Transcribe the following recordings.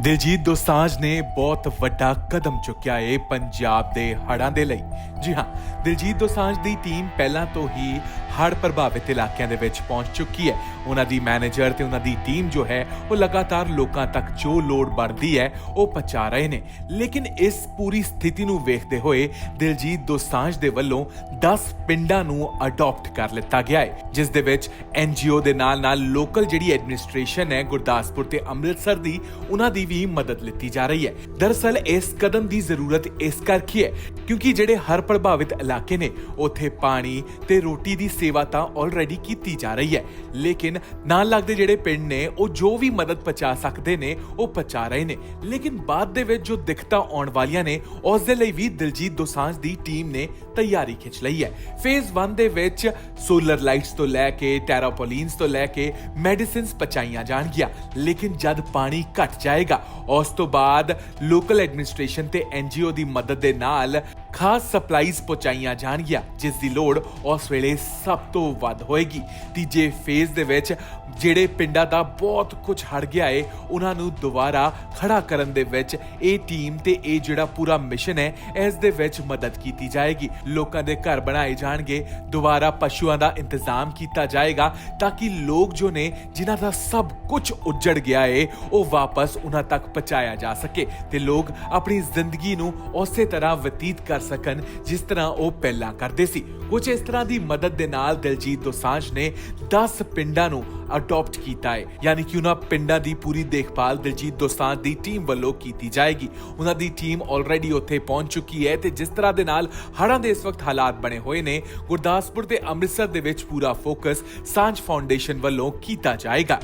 ਦਿਲਜੀਤ ਦੋਸਾਂਝ ਨੇ ਬਹੁਤ ਵੱਡਾ ਕਦਮ ਚੁੱਕਿਆ ਏ ਪੰਜਾਬ ਦੇ ਹੜ੍ਹਾਂ ਦੇ ਲਈ। ਜੀ ਹਾਂ, ਦਿਲਜੀਤ ਦੋਸਾਂਝ ਦੀ ਟੀਮ ਪਹਿਲਾਂ ਤੋਂ ਹੀ ਹੜ੍ਹ ਪ੍ਰਭਾਵਿਤ ਇਲਾਕਿਆਂ ਦੇ ਵਿੱਚ ਪਹੁੰਚ ਚੁੱਕੀ ਹੈ। ਉਹਨਾਂ ਦੀ ਮੈਨੇਜਰ ਤੇ ਉਹਨਾਂ ਦੀ ਟੀਮ ਜੋ ਹੈ, ਉਹ ਲਗਾਤਾਰ ਲੋਕਾਂ ਤੱਕ ਜੋ ਲੋੜ ਬਣਦੀ ਹੈ, ਉਹ ਪਹੁੰਚਾ ਰਹੇ ਨੇ। ਲੇਕਿਨ ਇਸ ਪੂਰੀ ਸਥਿਤੀ ਨੂੰ ਵੇਖਦੇ ਹੋਏ ਦਿਲਜੀਤ ਦੋਸਾਂਝ ਦੇ ਵੱਲੋਂ 10 ਪਿੰਡਾਂ ਨੂੰ ਅਡਾਪਟ ਕਰ ਲਿੱਤਾ ਗਿਆ ਹੈ ਜਿਸ ਦੇ ਵਿੱਚ ਐਨਜੀਓ ਦੇ ਨਾਲ ਨਾਲ ਲੋਕਲ ਜਿਹੜੀ ਐਡਮਿਨਿਸਟ੍ਰੇਸ਼ਨ ਹੈ, ਗੁਰਦਾਸਪੁਰ ਤੇ ਅੰਮ੍ਰਿਤਸਰ ਦੀ, ਉਹਨਾਂ ਦੀ ਵੀ ਮਦਦ ਲਿੱਤੀ ਜਾ ਰਹੀ ਹੈ। ਦਰਅਸਲ ਇਸ ਕਦਮ ਦੀ ਜ਼ਰੂਰਤ ਇਸ ਕਰਕੇ ਹੈ ਕਿਉਂਕਿ ਜਿਹੜੇ ਹਰ ਪ੍ਰਭਾਵਿਤ ਇਲਾਕੇ ਨੇ, ਉੱਥੇ ਪਾਣੀ ਤੇ ਰੋਟੀ ਦੀ ਸੇਵਾ ਤਾਂ ਆਲਰੇਡੀ ਕੀਤੀ ਜਾ ਰਹੀ ਹੈ। ਲੇਕਿਨ ਨਾਲ ਲੱਗਦੇ ਜਿਹੜੇ ਪਿੰਡ ਨੇ, ਉਹ ਜੋ ਵੀ ਮਦਦ ਪਹੁੰਚਾ ਸਕਦੇ ਨੇ, ਉਹ ਪਹੁੰਚਾ ਰਹੇ ਨੇ। ਲੇਕਿਨ ਬਾਅਦ ਦੇ ਵਿੱਚ ਜੋ ਦਿੱਕਤਾਂ ਆਉਣ ਵਾਲੀਆਂ ਨੇ, ਉਸ ਦੇ ਲਈ ਵੀ ਦਿਲਜੀਤ ਦੋਸਾਂਝ ਦੀ ਟੀਮ ਨੇ ਤਿਆਰੀ ਖਿੱਚ ਲਈ ਹੈ। ਫੇਜ਼ 1 ਦੇ ਵਿੱਚ ਸੋਲਰ ਲਾਈਟਸ ਤੋਂ ਲੈ ਕੇ ਟੈਰਾਪੋਲਿਨਸ ਤੋਂ ਲੈ ਕੇ ਮੈਡੀਸਿਨਸ ਪਹੁੰਚਾਈਆਂ ਜਾਣਗੀਆਂ। ਲੇਕਿਨ ਜਦ ਪਾਣੀ ਘਟ ਜਾਏਗਾ ਉਸ ਤੋਂ ਬਾਅਦ ਲੋਕਲ ਐਡਮਿਨਿਸਟ੍ਰੇਸ਼ਨ ਤੇ ਐਨਜੀਓ ਦੀ ਮਦਦ ਦੇ ਨਾਲ ਖਾਸ ਸਪਲਾਈਜ਼ ਪਹੁੰਚਾਈਆਂ ਜਾਣਗੀਆਂ, ਜਿਸ ਦੀ ਲੋੜ ਉਸ ਵੇਲੇ ਸਭ ਤੋਂ ਵੱਧ ਹੋਏਗੀ। ਤੀਜੇ ਫੇਜ਼ ਦੇ ਵਿੱਚ ਜਿਹੜੇ ਪਿੰਡਾਂ ਦਾ ਬਹੁਤ ਕੁਝ ਹੜ ਗਿਆ ਏ, ਉਹਨਾਂ ਨੂੰ ਦੁਬਾਰਾ ਖੜਾ ਕਰਨ ਦੇ ਵਿੱਚ ਇਹ ਟੀਮ ਤੇ ਇਹ ਜਿਹੜਾ ਪੂਰਾ ਮਿਸ਼ਨ ਹੈ, ਇਸ ਦੇ ਵਿੱਚ ਮਦਦ ਕੀਤੀ ਜਾਏਗੀ। ਲੋਕਾਂ ਦੇ ਘਰ ਬਣਾਏ ਜਾਣਗੇ, ਦੁਬਾਰਾ ਪਸ਼ੂਆਂ ਦਾ ਇੰਤਜ਼ਾਮ ਕੀਤਾ ਜਾਏਗਾ, ਤਾਂ ਕਿ ਲੋਕ ਜੋ ਨੇ, ਜਿਨ੍ਹਾਂ ਦਾ ਸਭ ਕੁਝ ਉੱਜੜ ਗਿਆ ਏ, ਉਹ ਵਾਪਸ ਉਹਨਾਂ ਤੱਕ ਪਹੁੰਚਾਇਆ ਜਾ ਸਕੇ ਤੇ ਲੋਕ ਆਪਣੀ ਜ਼ਿੰਦਗੀ ਨੂੰ ਉਸੇ ਤਰ੍ਹਾਂ ਬਤੀਤ ਕਰ ਸਕਣ, ਜਿਸ ਤਰ੍ਹਾਂ ਉਹ ਪਹਿਲਾਂ ਕਰਦੇ ਸੀ। ਕੁਝ ਇਸ ਤਰ੍ਹਾਂ ਦੀ ਮਦਦ ਦੇ ਨਾਲ ਦਿਲਜੀਤ ਦੋਸਾਂਝ ਨੇ 10 ਪਿੰਡਾਂ ਨੂੰ ਅਡਾਪਟ ਕੀਤਾ ਹੈ। ਯਾਨੀ ਕਿ ਉਹਨਾਂ ਪਿੰਡਾਂ ਦੀ ਪੂਰੀ ਦੇਖਭਾਲ ਦਿਲਜੀਤ ਦੋਸਾਂਝ ਦੀ ਟੀਮ ਵੱਲੋਂ ਕੀਤੀ ਜਾਏਗੀ। ਉਹਨਾਂ ਦੀ ਟੀਮ ਆਲਰੇਡੀ ਉੱਥੇ ਪਹੁੰਚ ਚੁੱਕੀ ਹੈ ਤੇ ਜਿਸ ਤਰ੍ਹਾਂ ਦੇ ਨਾਲ ਹੜ੍ਹਾਂ ਦੇ ਇਸ ਵਕਤ ਹਾਲਾਤ ਬਣੇ ਹੋਏ ਨੇ, ਗੁਰਦਾਸਪੁਰ ਤੇ ਅੰਮ੍ਰਿਤਸਰ ਦੇ ਵਿੱਚ ਪੂਰਾ ਫੋਕਸ ਸਾਂਝ ਫਾਊਂਡੇਸ਼ਨ ਵੱਲੋਂ ਕੀਤਾ ਜਾਏਗਾ।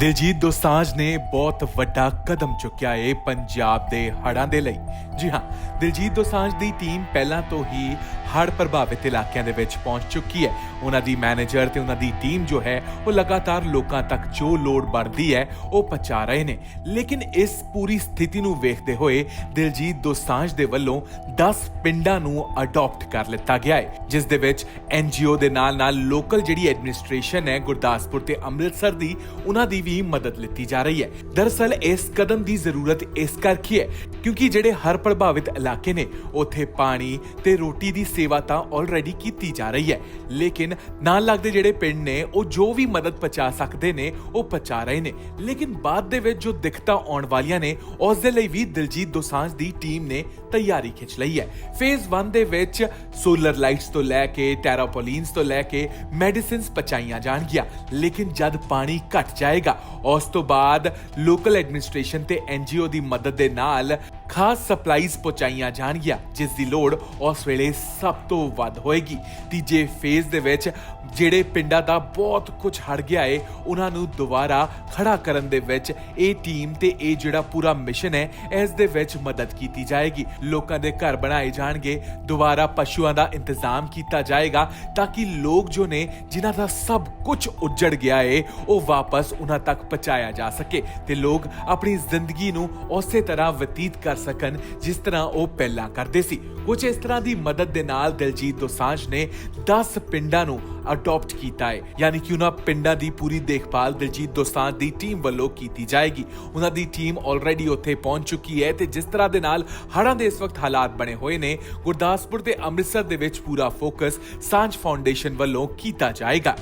ਦਿਲਜੀਤ ਦੋਸਾਂਝ ਨੇ ਬਹੁਤ ਵੱਡਾ ਕਦਮ ਚੁੱਕਿਆ ਏ ਪੰਜਾਬ ਦੇ ਹੜ੍ਹਾਂ ਦੇ ਲਈ। ਜੀ ਹਾਂ, ਦਿਲਜੀਤ ਦੋਸਾਂਝ ਦੀ ਟੀਮ ਪਹਿਲਾਂ ਤੋਂ ਹੀ ਹੜ੍ਹ ਪ੍ਰਭਾਵਿਤ ਇਲਾਕਿਆਂ ਦੇ ਵਿੱਚ ਪਹੁੰਚ ਚੁੱਕੀ ਹੈ। ਉਹਨਾਂ ਦੀ ਮੈਨੇਜਰ ਤੇ ਉਹਨਾਂ ਦੀ ਟੀਮ ਜੋ ਹੈ, ਉਹ ਲਗਾਤਾਰ ਲੋਕਾਂ ਤੱਕ ਜੋ ਲੋੜ ਬਣਦੀ ਹੈ, ਉਹ ਪਹੁੰਚਾ ਰਹੇ ਨੇ। ਲੇਕਿਨ ਇਸ ਪੂਰੀ ਸਥਿਤੀ ਨੂੰ ਵੇਖਦੇ ਹੋਏ ਦਿਲਜੀਤ ਦੋਸਾਂਝ ਦੇ ਵੱਲੋਂ 10 ਪਿੰਡਾਂ ਨੂੰ ਅਡਾਪਟ ਕਰ ਲਿੱਤਾ ਗਿਆ ਹੈ, ਜਿਸ ਦੇ ਵਿੱਚ ਐਨਜੀਓ ਦੇ ਨਾਲ ਨਾਲ ਲੋਕਲ ਜਿਹੜੀ ਐਡਮਿਨਿਸਟ੍ਰੇਸ਼ਨ ਹੈ, ਗੁਰਦਾਸਪੁਰ ਤੇ ਅੰਮ੍ਰਿਤਸਰ ਦੀ, ਉਹਨਾਂ ਦੀ ਵੀ ਮਦਦ ਲਿੱਤੀ ਜਾ ਰਹੀ ਹੈ। ਦਰਅਸਲ ਇਸ ਕਦਮ ਦੀ ਜ਼ਰੂਰਤ ਇਸ ਕਰਕੇ ਹੈ, ਕਿਉਂਕਿ ਜਿਹੜੇ ਹਰ ਪ੍ਰਭਾਵਿਤ ਇਲਾਕੇ ਨੇ, ਉੱਥੇ ਪਾਣੀ ਤੇ ਰੋਟੀ ਦੀ ਸੇਵਾ ਤਾਂ ਆਲਰੇਡੀ ਕੀਤੀ ਜਾ ਰਹੀ ਹੈ। ਲੇਕਿਨ ਨਾਲ ਲੱਗਦੇ ਜਿਹੜੇ ਪਿੰਡ ਨੇ, ਉਹ ਜੋ ਵੀ ਮਦਦ ਪਹੁੰਚਾ ਸਕਦੇ ਨੇ, ਉਹ ਪਹੁੰਚਾ ਰਹੇ ਨੇ। ਲੇਕਿਨ ਬਾਅਦ ਦੇ ਵਿੱਚ ਜੋ ਦਿੱਕਤਾਂ ਆਉਣ ਵਾਲੀਆਂ ਨੇ, ਉਸ ਦੇ ਲਈ ਵੀ ਦਿਲਜੀਤ ਦੋਸਾਂਝ ਦੀ ਟੀਮ ਨੇ ਤਿਆਰੀ ਖਿੱਚ ਲਈ ਹੈ। ਫੇਜ਼ 1 ਦੇ ਵਿੱਚ ਸੋਲਰ ਲਾਈਟਸ ਤੋਂ ਲੈ ਕੇ ਟੈਰਾਪੋਲਿਨਸ ਤੋਂ ਲੈ ਕੇ ਮੈਡੀਸਿਨਸ ਪਹੁੰਚਾਈਆਂ ਜਾਣਗੀਆਂ। ਲੇਕਿਨ ਜਦ ਪਾਣੀ ਘਟ ਜਾਏਗਾ, ਉਸ ਤੋਂ ਬਾਅਦ ਲੋਕਲ ਐਡਮਿਨਿਸਟ੍ਰੇਸ਼ਨ ਤੇ ਐਨਜੀਓ ਦੀ ਮਦਦ ਦੇ ਨਾਲ ਖਾਸ ਸਪਲਾਈਜ਼ ਪਹੁੰਚਾਈਆਂ ਜਾਣਗੀਆਂ, ਜਿਸ ਦੀ ਲੋੜ ਉਸ ਵੇਲੇ ਸਭ ਤੋਂ ਵੱਧ ਹੋਏਗੀ। ਤੀਜੇ ਫੇਜ਼ ਦੇ ਵਿੱਚ ਜਿਹੜੇ ਪਿੰਡਾਂ ਦਾ ਬਹੁਤ ਕੁਝ ਹੜ ਗਿਆ ਏ, ਉਹਨਾਂ ਨੂੰ ਦੁਬਾਰਾ ਖੜਾ ਕਰਨ ਦੇ ਵਿੱਚ ਇਹ ਟੀਮ ਤੇ ਇਹ ਜਿਹੜਾ ਪੂਰਾ ਮਿਸ਼ਨ ਹੈ, ਇਸ ਦੇ ਵਿੱਚ ਮਦਦ ਕੀਤੀ ਜਾਏਗੀ। ਲੋਕਾਂ ਦੇ ਘਰ ਬਣਾਏ ਜਾਣਗੇ, ਦੁਬਾਰਾ ਪਸ਼ੂਆਂ ਦਾ ਇੰਤਜ਼ਾਮ ਕੀਤਾ ਜਾਏਗਾ, ਤਾਂ ਕਿ ਲੋਕ ਜੋ ਨੇ, ਜਿਨ੍ਹਾਂ ਦਾ ਸਭ ਕੁਝ ਉੱਜੜ ਗਿਆ ਏ, ਉਹ ਵਾਪਸ ਉਹਨਾਂ ਤੱਕ ਪਹੁੰਚਾਇਆ ਜਾ ਸਕੇ ਤੇ ਲੋਕ ਆਪਣੀ ਜ਼ਿੰਦਗੀ ਨੂੰ ਉਸੇ ਤਰ੍ਹਾਂ ਬਤੀਤ ਕਰ ਸਕਣ, ਜਿਸ ਤਰ੍ਹਾਂ ਉਹ ਪਹਿਲਾਂ ਕਰਦੇ ਸੀ। ਕੁਝ ਇਸ ਤਰ੍ਹਾਂ ਦੀ ਮਦਦ ਦੇ ਨਾਲ ਦਿਲਜੀਤ ਦੋਸਾਂਝ ਨੇ 10 ਪਿੰਡਾਂ ਨੂੰ ਅਡਾਪਟ ਕੀਤਾ ਹੈ। ਯਾਨੀ ਕਿ ਉਹਨਾਂ ਪਿੰਡਾਂ ਦੀ ਪੂਰੀ ਦੇਖਭਾਲ ਦਿਲਜੀਤ ਦੋਸਾਂਝ ਦੀ ਟੀਮ ਵੱਲੋਂ ਕੀਤੀ ਜਾਏਗੀ। ਉਹਨਾਂ ਦੀ ਟੀਮ ਆਲਰੇਡੀ ਉੱਥੇ ਪਹੁੰਚ ਚੁੱਕੀ ਹੈ ਤੇ ਜਿਸ ਤਰ੍ਹਾਂ ਦੇ ਨਾਲ ਹੜ੍ਹਾਂ ਦੇ ਇਸ ਵਕਤ ਹਾਲਾਤ ਬਣੇ ਹੋਏ ਨੇ, ਗੁਰਦਾਸਪੁਰ ਤੇ ਅੰਮ੍ਰਿਤਸਰ ਦੇ ਵਿੱਚ ਪੂਰਾ ਫੋਕਸ ਸਾਂਝ ਫਾਊਂਡੇਸ਼ਨ ਵੱਲੋਂ ਕੀਤਾ ਜਾਏਗਾ।